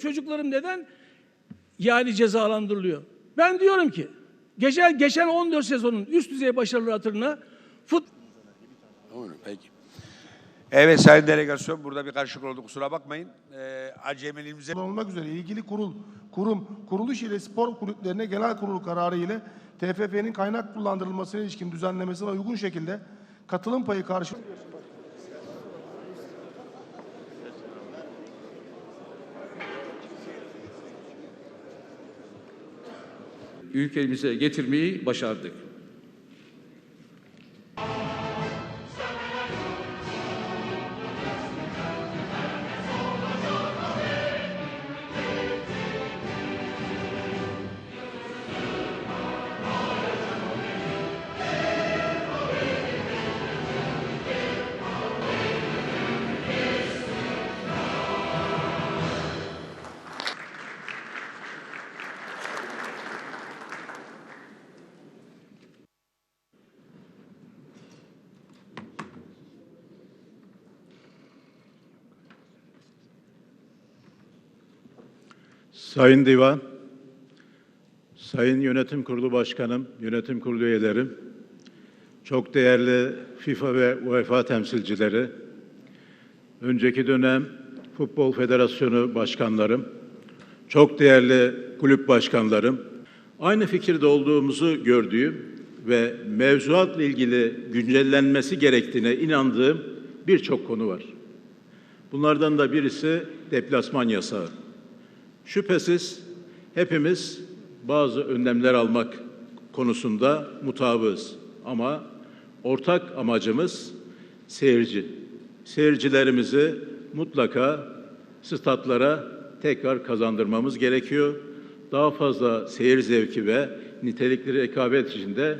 Çocuklarım neden yani cezalandırılıyor? Ben diyorum ki geçen, geçen 14 sezonun üst düzey başarıları hatırına fut, peki. Evet sayın delegasyon burada bir karışıklık oldu kusura bakmayın. Ee, acemiliğimize olmak üzere ilgili kurul, kurum, kuruluş ile spor kulüplerine genel kurul kararı ile TFF'nin kaynak kullandırılmasına ilişkin düzenlemesine uygun şekilde katılım payı karşı ülkemize getirmeyi başardık. Sayın Divan, Sayın Yönetim Kurulu Başkanım, Yönetim Kurulu üyelerim, çok değerli FIFA ve UEFA temsilcileri, önceki dönem Futbol Federasyonu başkanlarım, çok değerli kulüp başkanlarım, aynı fikirde olduğumuzu gördüğüm ve mevzuatla ilgili güncellenmesi gerektiğine inandığım birçok konu var. Bunlardan da birisi deplasman yasağı. Şüphesiz hepimiz bazı önlemler almak konusunda mutabığız. Ama ortak amacımız seyirci. Seyircilerimizi mutlaka statlara tekrar kazandırmamız gerekiyor. Daha fazla seyir zevki ve nitelikli rekabet içinde